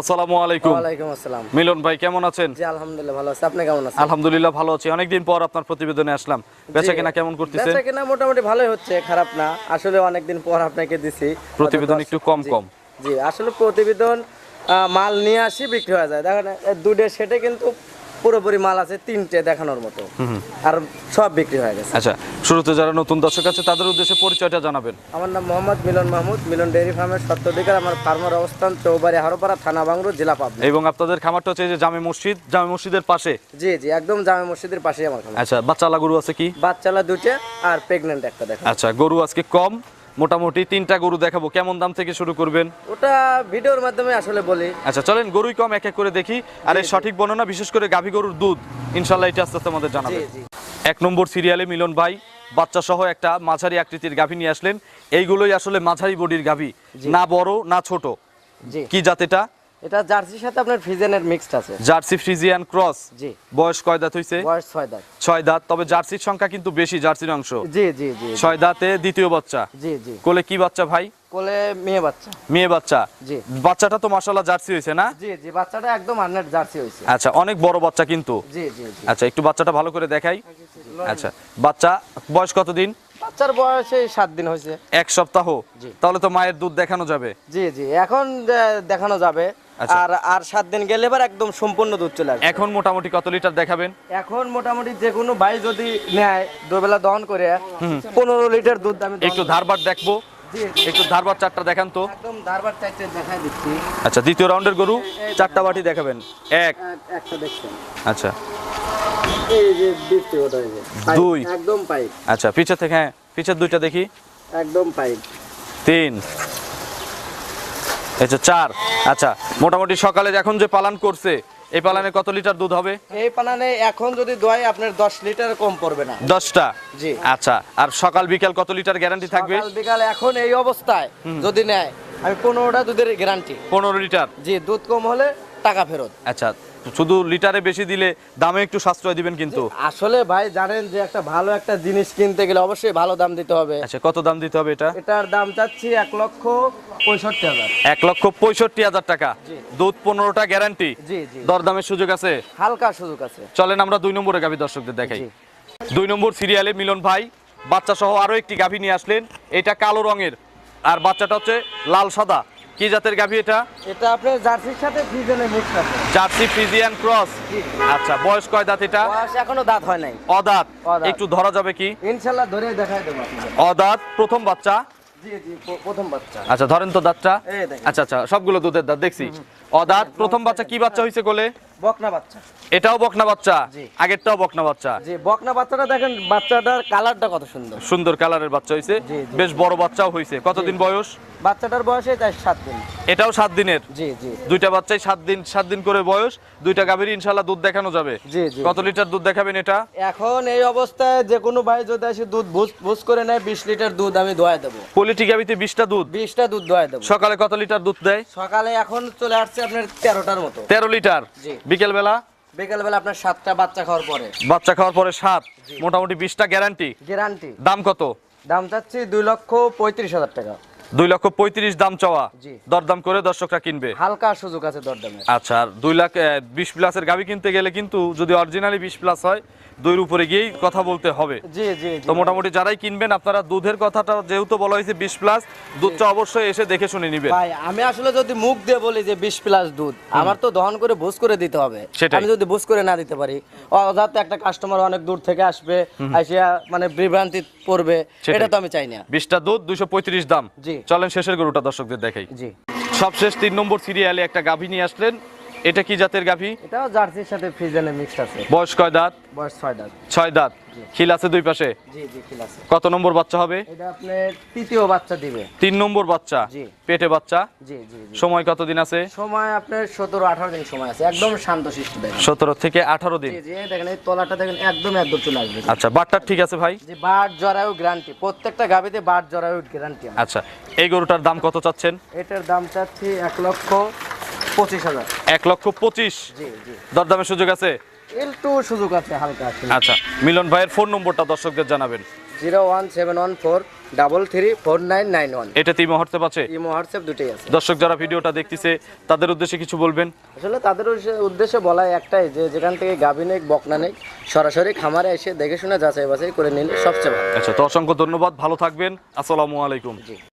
আসসালামু আলাইকুম। ওয়ালাইকুম আসসালাম। মিলন ভাই কেমন আছেন? জি আলহামদুলিল্লাহ ভালো আছি। আপনি কেমন আছেন? আলহামদুলিল্লাহ ভালো আছি। অনেকদিন পর আপনার প্রতিবেদনে আসলাম। বেচা কেনা কেমন করতেছেন বেচা কেনা মোটামুটি ভালোই হচ্ছে খারাপ না। আসলে অনেকদিন পর আপনাকে দিছি। প্রতিবেদন একটু কম কম। জি আসলে প্রতিবেদন মাল নিয়ে আসি বিক্রি হয়ে যায়। দেখেন দুধের সেটে কিন্তু পুরোপুরি মাল আছে তিনটে দেখানোর মতো। আর সব বিক্রি হয়ে গেছে। আচ্ছা শুরুতে যারা নতুন দর্শক আছে তাদের উদ্দেশ্যে পরিচয়টা জানাবেন। আমার নাম মোহাম্মদ মিলন মাহমুদ মিলন ডেয়ারি ফার্মের সত্ত্বাধিকার আমার ফার্মের অবস্থান চৌবাড়ি হারোপাড়া থানা বাংরু জেলা পাবনা। এবং আপনাদের খামারটা হচ্ছে যে জামে মসজিদ জামে মসজিদের পাশে? জি জি একদম জামে মসজিদের পাশেই আমার খামার। আচ্ছা বাচ্চালা গরু আছে কি? বাচ্চালা দুটো আর প্রেগনেন্ট একটা দেখা আচ্ছা গরু আজকে কম মোটামুটি তিনটা গরু দেখাবো। কেমন দাম থেকে শুরু করবেন? ওটা ভিডিওর মাধ্যমে আসলে বলি। আচ্ছা চলেন গরুই কম এক এক করে দেখি। আর এই সঠিক বর্ণনা বিশেষ করে গাভী গরুর দুধ ইনশাল্লাহ এটা আস্তে আস্তে আমাদের জানাবেন এক নম্বর সিরিয়ালে মিলন ভাই বাচ্চা সহ একটা মাঝারি আকৃতির গাভী নিয়ে আসলেন। এইগুলোই আসলে মাঝারি বডির গাভী না বড় না ছোট। জি। কি জাত এটা? এটা জার্সির সাথে আপনার ফিজেনের মিক্সড আছে। Jersey Friesian cross. জি। বয়স কয় দাঁত হইছে? বয়স দাঁত। দাঁত তবে জার্সির সংখ্যা কিন্তু বেশি জার্সির অংশ। জি জি জি দাঁতে দ্বিতীয় বাচ্চা। জি জি। কোলে কি বাচ্চা ভাই? কোলে মেয়ে বাচ্চা। মেয়ে বাচ্চা। জি। বাচ্চাটা তো জার্সি হয়েছে না? জি জি বাচ্চাটা একদম হান্ড্রেড জার্সি হয়েছে আচ্ছা অনেক বড় বাচ্চা কিন্তু। জি জি আচ্ছা একটু বাচ্চাটা ভালো করে দেখাই। আচ্ছা বাচ্চা বয়স কতদিন? বাচ্চার বয়স এই সাত দিন হয়েছে এক সপ্তাহ। তাহলে তো মায়ের দুধ দেখানো যাবে। জি জি এখন দেখানো যাবে। আর আর সাত দিন গেলে এবার একদম সম্পূর্ণ দুধ চলে আসবে। এখন মোটামুটি কত লিটার দেখাবেন? এখন মোটামুটি যে কোনো ভাই যদি নেয় দুবেলা দহন করে পনেরো লিটার দুধ আমি একটু। ধারবার দেখব। একটু ধারবার চারটা দেখান তো। একদম ধারবার চারটে দেখাই দিচ্ছি। আচ্ছা দ্বিতীয় রাউন্ডের গরু চারটা বাটি দেখাবেন। এক। এক- একটা দেখছেন। আচ্ছা। এই যে দিচ্ছি এই যে দুই। একদম পাইপ। আচ্ছা পিছে থেকে হ্যাঁ পিছের দুইটা দেখি। একদম পাইপ। তিন। আচ্ছা চার। আচ্ছা মোটামুটি সকালে এখন যে পালন করছে এই পালানে কত লিটার দুধ হবে? এই পালানে এখন যদি দোয়াই আপনার দশ লিটার কম পড়বে না। দশটা? জি। আচ্ছা আর সকাল বিকাল কত লিটার গ্যারান্টি থাকবে? সকাল বিকাল এখন এই অবস্থায় যদি নেয় আমি পনেরোটা দুধের গ্যারান্টি পনেরো লিটার? জি দুধ কম হলে টাকা ফেরত। আচ্ছা শুধু লিটারে বেশি দিলে দামে একটু সাশ্রয় দিবেন কিন্তু। আসলে ভাই জানেন যে একটা ভালো একটা জিনিস কিনতে গেলে অবশ্যই ভালো দাম দিতে হবে। আচ্ছা কত দাম দিতে হবে এটা? এটার দাম চাচ্ছি এক লক্ষ পঁয়ষট্টি হাজার। এক লক্ষ পঁয়ষট্টি হাজার টাকা। দুধ পনেরোটা গ্যারান্টি। জি জি। দরদামের সুযোগ আছে? হালকা সুযোগ আছে। চলেন আমরা দুই নম্বরে গাভী দর্শকদের দেখাই। দুই নম্বর সিরিয়ালে মিলন ভাই বাচ্চা সহ আরও একটি গাভী নিয়ে আসলেন। এটা কালো রঙের। আর বাচ্চাটা হচ্ছে লাল সাদা। কি জাতের গাভী এটা? এটা আপনি জার্সির সাথে ফ্রিজেনে মিক্স আছে। Jersey Friesian cross? আচ্ছা বয়স কয় দাঁত এটা? বয়স এখনও দাঁত হয় নাই। অদাঁত। একটু ধরা যাবে কি? ইনশাআল্লাহ ধরে দেখাই দেব অদাঁত প্রথম বাচ্চা। আচ্ছা ধরেন তো দাঁতটা। আচ্ছা আচ্ছা সবগুলো দুধের দাঁত দেখছি। অদাঁত প্রথম বাচ্চা কি বাচ্চা হয়েছে কোলে? বকনা বাচ্চা। এটাও বকনা বাচ্চা? আগেরটাও বকনা বাচ্চা? জি বকনা বাচ্চাটা দেখেন বাচ্চাটার কালারটা কত সুন্দর। সুন্দর কালারের বাচ্চা হয়েছে। বেশ বড় বাচ্চাও হয়েছে কতদিন বয়স? বাচ্চাটার বয়সে সাত দিন। এটাও সাত দিনের? জি জি। দুইটা বাচ্চাই সাত দিন সাত দিন করে বয়স। দুইটা গাভীর ইনশাল্লাহ দুধ দেখানো যাবে। জি জি কত লিটার দুধ দেখাবেন এটা? এখন এই অবস্থায় যে কোনো ভাই যদি এসে দুধ বুঝ বুঝ করে নেয় বিশ লিটার দুধ আমি দোয়াই দেবো। পলিটি গাভীতে বিশটা দুধ। বিশটা দুধ দোয়াই দেবো। সকালে কত লিটার দুধ দেয়? সকালে এখন চলে আসছে আপনার তেরোটার মতো। তেরো লিটার? জি। বিকেল বেলা বিকেলবেলা আপনার সাতটা বাচ্চা খাওয়ার পরে। বাচ্চা খাওয়ার পরে সাত। মোটামুটি বিশটা গ্যারান্টি গ্যারান্টি দাম কত? দাম চাচ্ছি দুই লক্ষ পঁয়ত্রিশ হাজার টাকা। দুই লক্ষ পঁয়ত্রিশ দাম চাওয়া। দরদাম করে দর্শকরা কিনবে। হালকা সুযোগ আছে দরদামে আচ্ছা আর দুই লাখ বিশ প্লাসের গাভী কিনতে গেলে কিন্তু যদি অরিজিনালি বিশ প্লাস হয় দুইয়ের উপরে গিয়েই কথা বলতে হবে। জি জি তো মোটামুটি যারাই কিনবেন আপনারা দুধের কথাটা যেহেতু বলা হয়েছে বিশ প্লাস দুধটা অবশ্যই এসে দেখে শুনে নিবেন। ভাই আমি আসলে যদি মুখ দিয়ে বলি যে বিশ প্লাস দুধ আমার তো দহন করে বুঝ করে দিতে হবে। সেটাই। আমি যদি বুঝ করে না দিতে পারি অযাতে একটা কাস্টমার অনেক দূর থেকে আসবে আসিয়া মানে বিভ্রান্তি পড়বে। এটা তো আমি চাই না। বিশটা দুধ দুইশো পঁয়ত্রিশ দাম। জি। চলেন শেষের গরুটা দর্শকদের দেখাই। জি। সবশেষ তিন নম্বর সিরিয়ালে একটা গাভী নিয়ে আসলেন। এটা কি জাতের গাভী? এটাও জার্সির সাথে ফ্রিজেনে মিক্সড আছে। বয়স কয় দাঁত? বয়স ছয় দাঁত। ছয় দাঁত। খিল আছে দুই পাশে? জি জি ঠিক আছে। কত নম্বর বাচ্চা হবে? এটা আপনার তৃতীয় বাচ্চা দিবে। তিন নম্বর বাচ্চা? জি। পেটে বাচ্চা? জি জি জি। সময় কতদিন আছে? সময় আপনার সতেরো আঠারো দিন সময় আছে। একদম শান্ত শিষ্ট দেখেন। সতেরো থেকে আঠারো দিন। জি জি দেখেন এই তলাটা দেখেন একদম একদম চলে আসবে। আচ্ছা বাটটা ঠিক আছে ভাই? যে বাট জরায়ু গ্যারান্টি প্রত্যেকটা গাবিতে বাট জরায়ু গ্যারান্টি আচ্ছা এই গরুটার দাম কত চাচ্ছেন? এটার দাম চাচ্ছি এক লক্ষ পঁচিশ হাজার। এক লক্ষ পঁচিশ। দরদামের সুযোগ আছে? একটু সুযোগ আছে হালকা আছে। আচ্ছা মিলন ভাইয়ের ফোন নম্বরটা দর্শকদের জানাবেন। Zero one seven one four double three four nine nine one. WhatsApp আছে? ইমো হোয়াটসঅ্যাপ দুটোই আছে। দর্শক যারা ভিডিওটা দেখতেছে তাদের উদ্দেশ্যে কিছু বলবেন? আসলে তাদের উদ্দেশ্যে- বলা একটাই যে যেখান থেকে গাভী নেই বকনা নেই সরাসরি খামারে এসে দেখে শুনে যাচাই বাছাই করে নিলে সবচেয়ে ভালো। আচ্ছা তো অসংখ্য ধন্যবাদ ভালো থাকবেন। আসসালামু আলাইকুম। জি।